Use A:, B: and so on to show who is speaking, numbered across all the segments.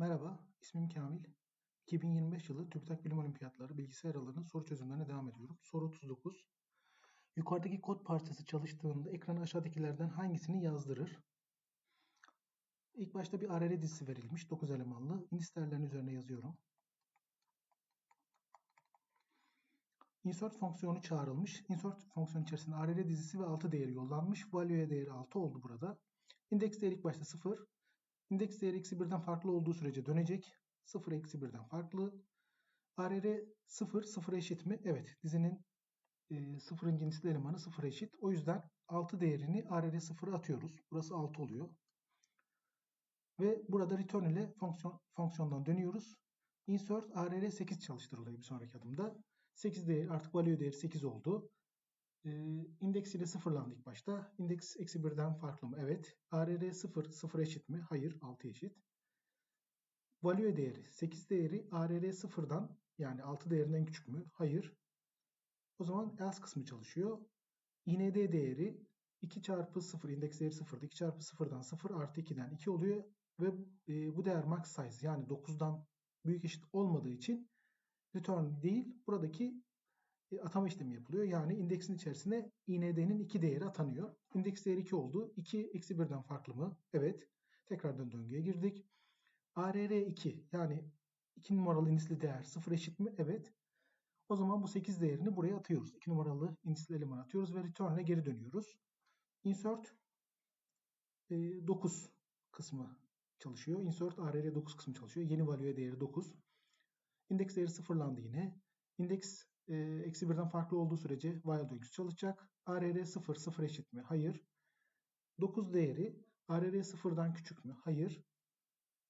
A: Merhaba, ismim Kamil. 2025 yılı TÜBİTAK Bilim Olimpiyatları bilgisayar alanının soru çözümlerine devam ediyorum. Soru 39. Yukarıdaki kod parçası çalıştığında ekrana aşağıdakilerden hangisini yazdırır? İlk başta bir ARR dizisi verilmiş, 9 elemanlı. İndis değerlerinin üzerine yazıyorum. Insert fonksiyonu çağrılmış. Insert fonksiyonu içerisinde ARR dizisi ve 6 değeri yollanmış. Value değeri 6 oldu burada. İndeks değeri ilk başta 0. İndeks değeri eksi 1'den farklı olduğu sürece dönecek. 0 eksi 1'den farklı. ARR 0, 0 eşit mi? Evet. Dizinin e, sıfırın cinsli elemanı 0 eşit. O yüzden 6 değerini ARR 0'a atıyoruz. Burası 6 oluyor. Ve burada return ile fonksiyon, fonksiyondan dönüyoruz. Insert ARR 8 çalıştırılıyor bir sonraki adımda. 8 değeri artık value değeri 8 oldu. E, indeks ile sıfırlandı başta. İndeks eksi 1'den farklı mı? Evet. ARR 0, 0 eşit mi? Hayır, 6 eşit. Value değeri 8 değeri ARR 0'dan yani 6 değerinden küçük mü? Hayır. O zaman else kısmı çalışıyor. IND değeri 2 çarpı 0 indeks değeri 0'da 2 çarpı 0'dan 0 artı 2'den 2 oluyor ve e, bu değer max size yani 9'dan büyük eşit olmadığı için return değil buradaki atama işlemi yapılıyor. Yani indeksin içerisine IND'nin 2 değeri atanıyor. İndeks değeri 2 oldu. 2 eksi 1'den farklı mı? Evet. Tekrardan döngüye girdik. ARR 2 yani 2 numaralı indisli değer 0 eşit mi? Evet. O zaman bu 8 değerini buraya atıyoruz. 2 numaralı indisli eleman atıyoruz ve return ile geri dönüyoruz. Insert 9 e, kısmı çalışıyor. Insert ARR 9 kısmı çalışıyor. Yeni value değeri 9. İndeks değeri sıfırlandı yine. İndeks e, eksi birden farklı olduğu sürece while döngüsü çalışacak. ARR 0, 0 eşit mi? Hayır. 9 değeri ARR 0'dan küçük mü? Hayır.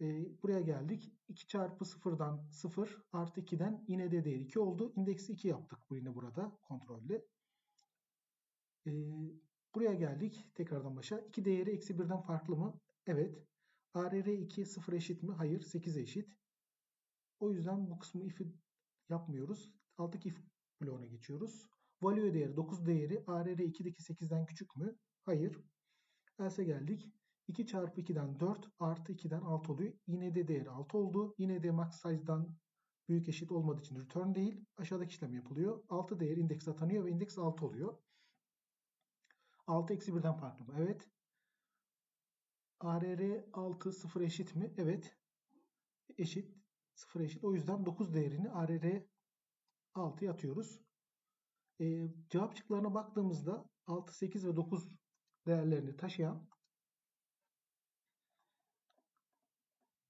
A: E, buraya geldik. 2 çarpı 0'dan 0 artı 2'den yine de değeri 2 oldu. İndeksi 2 yaptık bu yine burada kontrollü. E, buraya geldik. Tekrardan başa. 2 değeri eksi 1'den farklı mı? Evet. ARR 2 0 eşit mi? Hayır. 8 eşit. O yüzden bu kısmı if'i yapmıyoruz. Alttaki if bloğuna geçiyoruz. Value değeri 9 değeri ARR 2'deki 8'den küçük mü? Hayır. Else geldik. 2 çarpı 2'den 4 artı 2'den 6 oluyor. Yine de değeri 6 oldu. Yine de max size'dan büyük eşit olmadığı için return değil. Aşağıdaki işlem yapılıyor. 6 değeri indeks atanıyor ve indeks 6 oluyor. 6 eksi 1'den farklı mı? Evet. ARR 6 0 eşit mi? Evet. Eşit. 0 eşit. O yüzden 9 değerini ARR 6'ya atıyoruz. E, cevap çıklarına baktığımızda 6, 8 ve 9 değerlerini taşıyan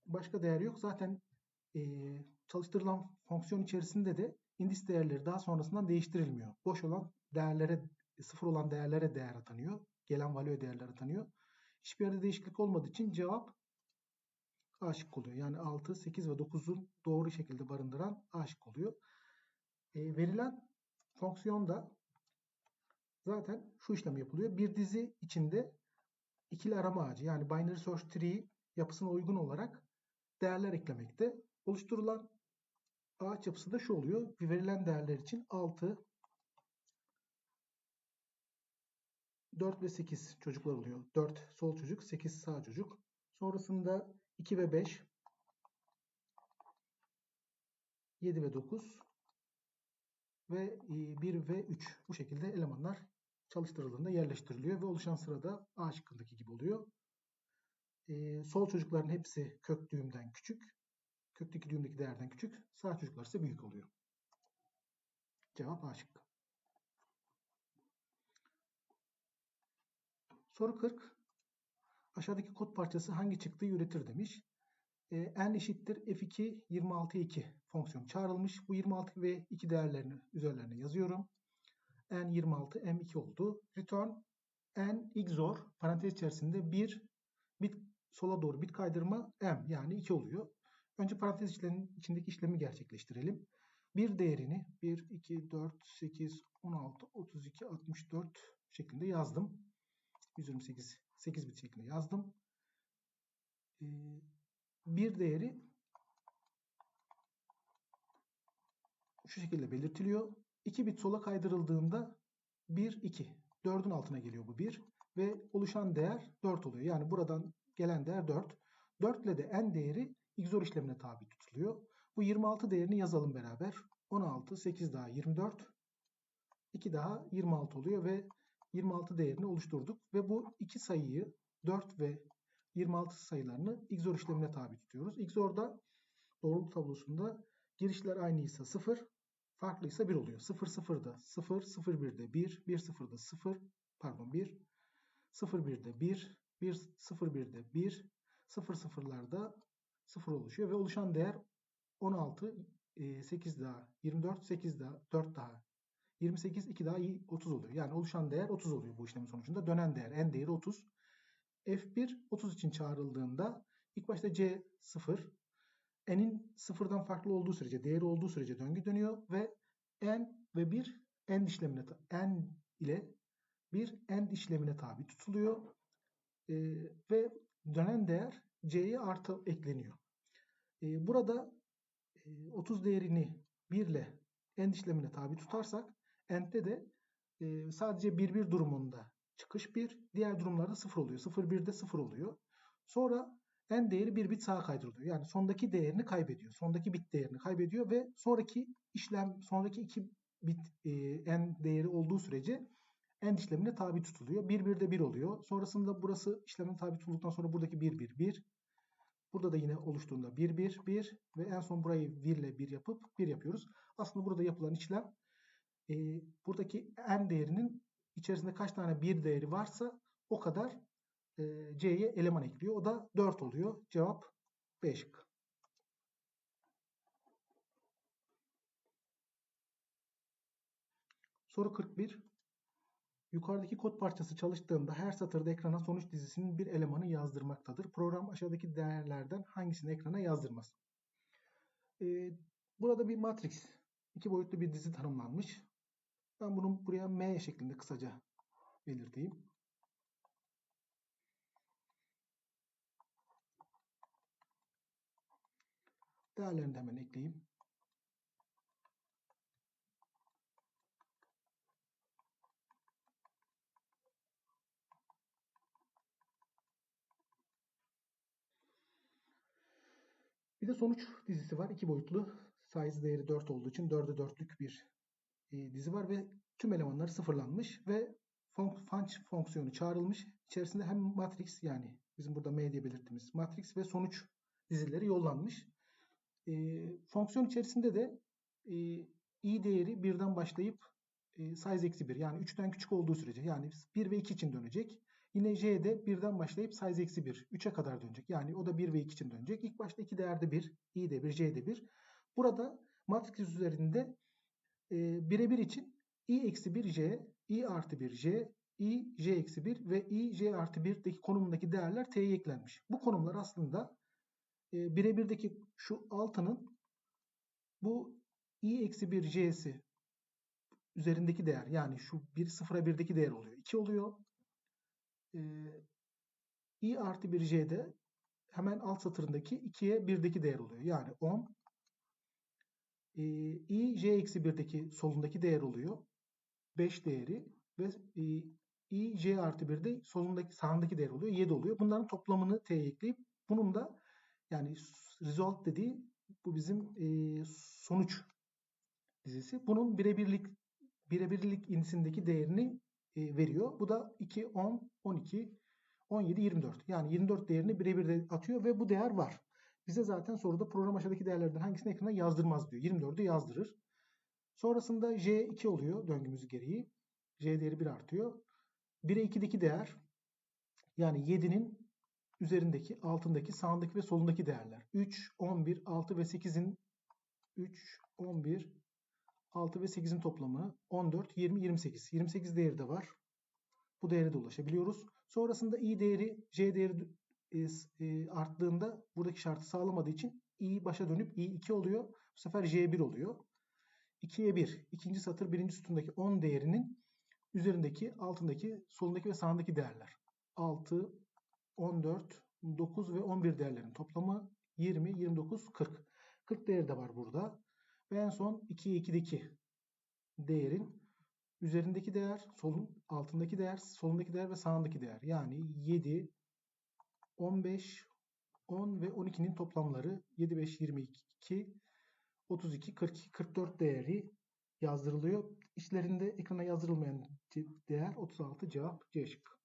A: başka değer yok. Zaten e, çalıştırılan fonksiyon içerisinde de indis değerleri daha sonrasından değiştirilmiyor. Boş olan değerlere, sıfır olan değerlere değer atanıyor. Gelen value değerler atanıyor. Hiçbir yerde değişiklik olmadığı için cevap A oluyor. Yani 6, 8 ve 9'un doğru şekilde barındıran A oluyor. E, verilen fonksiyonda zaten şu işlem yapılıyor. Bir dizi içinde ikili arama ağacı yani binary search tree yapısına uygun olarak değerler eklemekte. Oluşturulan ağaç yapısı da şu oluyor. Verilen değerler için 6, 4 ve 8 çocuklar oluyor. 4 sol çocuk, 8 sağ çocuk. Sonrasında 2 ve 5, 7 ve 9 ve 1 e, ve 3 bu şekilde elemanlar çalıştırıldığında yerleştiriliyor ve oluşan sırada A şıkkındaki gibi oluyor. Ee, sol çocukların hepsi kök düğümden küçük. Kökteki düğümdeki değerden küçük. Sağ çocuklar ise büyük oluyor. Cevap A şıkkı. Soru 40. Aşağıdaki kod parçası hangi çıktıyı üretir demiş. E, n eşittir f2 26 2 fonksiyon çağrılmış. Bu 26 ve 2 değerlerini üzerlerine yazıyorum. n 26 m2 oldu. Return n xor parantez içerisinde 1 bit sola doğru bit kaydırma m yani 2 oluyor. Önce parantez içindeki işlemi gerçekleştirelim. Bir değerini 1, 2, 4, 8, 16, 32, 64 şeklinde yazdım. 128, 8 bit şeklinde yazdım. Ee, bir değeri şu şekilde belirtiliyor. 2 bit sola kaydırıldığında 1, 2. 4'ün altına geliyor bu 1. Ve oluşan değer 4 oluyor. Yani buradan gelen değer 4. 4 ile de n değeri XOR işlemine tabi tutuluyor. Bu 26 değerini yazalım beraber. 16, 8 daha 24, 2 daha 26 oluyor ve 26 değerini oluşturduk. Ve bu iki sayıyı 4 ve 26 sayılarını XOR işlemine tabi tutuyoruz. XOR'da doğrultu tablosunda girişler aynıysa 0, farklıysa 1 oluyor. 0 0'da 0, 0 1'de 1, 1 0'da 0, pardon 1, 0 1'de 1, 1 0 1'de 1, 0 0'larda 0 oluşuyor ve oluşan değer 16, 8 daha 24, 8 daha 4 daha 28, 2 daha 30 oluyor. Yani oluşan değer 30 oluyor bu işlemin sonucunda. Dönen değer, n değeri 30. F1 30 için çağrıldığında ilk başta C 0, n'in sıfırdan farklı olduğu sürece, değeri olduğu sürece döngü dönüyor ve n ve 1 end işlemine n ile bir end işlemine tabi tutuluyor. E, ve dönen değer c'ye artı ekleniyor. E, burada e, 30 değerini 1 ile end işlemine tabi tutarsak end'de de e, sadece 1 1 durumunda çıkış 1, diğer durumlarda 0 oluyor. 0 1'de 0 oluyor. Sonra n değeri bir bit sağa kaydırılıyor. Yani sondaki değerini kaybediyor. Sondaki bit değerini kaybediyor ve sonraki işlem, sonraki iki bit e, n değeri olduğu sürece end işlemine tabi tutuluyor. 1 1'de 1 oluyor. Sonrasında burası işlemin tabi tutulduktan sonra buradaki 1 1 1. Burada da yine oluştuğunda 1 1 1 ve en son burayı 1 ile 1 yapıp 1 yapıyoruz. Aslında burada yapılan işlem e, buradaki n değerinin içerisinde kaç tane 1 değeri varsa o kadar e, C'ye eleman ekliyor. O da 4 oluyor. Cevap B. Soru 41. Yukarıdaki kod parçası çalıştığında her satırda ekrana sonuç dizisinin bir elemanı yazdırmaktadır. Program aşağıdaki değerlerden hangisini ekrana yazdırmaz? Ee, burada bir matrix, iki boyutlu bir dizi tanımlanmış. Ben bunu buraya M şeklinde kısaca belirteyim. Değerlerini de hemen ekleyeyim. Bir de sonuç dizisi var. iki boyutlu. Size değeri 4 olduğu için 4'e 4'lük bir e, dizi var ve tüm elemanları sıfırlanmış ve func fonksiyonu çağrılmış. İçerisinde hem matrix yani bizim burada M diye belirttiğimiz matrix ve sonuç dizileri yollanmış. E, fonksiyon içerisinde de e, i değeri birden başlayıp e, size eksi 1 yani 3'ten küçük olduğu sürece yani 1 ve 2 için dönecek. Yine j'de birden başlayıp size eksi 1 3'e kadar dönecek. Yani o da 1 ve 2 için dönecek. İlk başta iki değerde 1, i de 1, c'de 1. Burada matrix üzerinde e, birebir için i eksi 1 j, i artı 1 j, i j eksi 1 ve i j artı 1'deki konumundaki değerler t'ye eklenmiş. Bu konumlar aslında e, birebirdeki şu altının bu i eksi 1 j'si üzerindeki değer yani şu 1 0'a 1'deki değer oluyor. 2 oluyor. E, i artı 1 j'de hemen alt satırındaki 2'ye 1'deki değer oluyor. Yani 10. E, i j eksi 1'deki solundaki değer oluyor. 5 değeri ve e, i j artı 1'de solundaki sağındaki değer oluyor. 7 oluyor. Bunların toplamını t'ye ekleyip bunun da yani result dediği bu bizim e, sonuç dizisi. Bunun birebirlik birebirlik indisindeki değerini e, veriyor. Bu da 2, 10, 12, 17, 24. Yani 24 değerini birebir de atıyor ve bu değer var. Bize zaten soruda program aşağıdaki değerlerden hangisini ekrana yazdırmaz diyor. 24'ü yazdırır. Sonrasında J 2 oluyor döngümüz gereği. J değeri 1 artıyor. 1'e 2'deki değer yani 7'nin üzerindeki, altındaki, sağındaki ve solundaki değerler. 3, 11, 6 ve 8'in 3, 11, 6 ve 8'in toplamı 14, 20, 28. 28 değeri de var. Bu değere de ulaşabiliyoruz. Sonrasında i değeri, j değeri e, e, arttığında buradaki şartı sağlamadığı için i başa dönüp i 2 oluyor. Bu sefer j 1 oluyor. 2'ye 1. ikinci satır birinci sütundaki 10 değerinin üzerindeki, altındaki, solundaki ve sağındaki değerler. 6, 14, 9 ve 11 değerlerin toplamı 20, 29, 40. 40 değeri de var burada. Ve en son 2'ye 2'deki değerin üzerindeki değer, solun altındaki değer, solundaki değer ve sağındaki değer. Yani 7, 15, 10 ve 12'nin toplamları 7, 5, 22, 32, 42, 44 değeri yazdırılıyor. İçlerinde ekrana yazdırılmayan değer 36 cevap C şıkkı.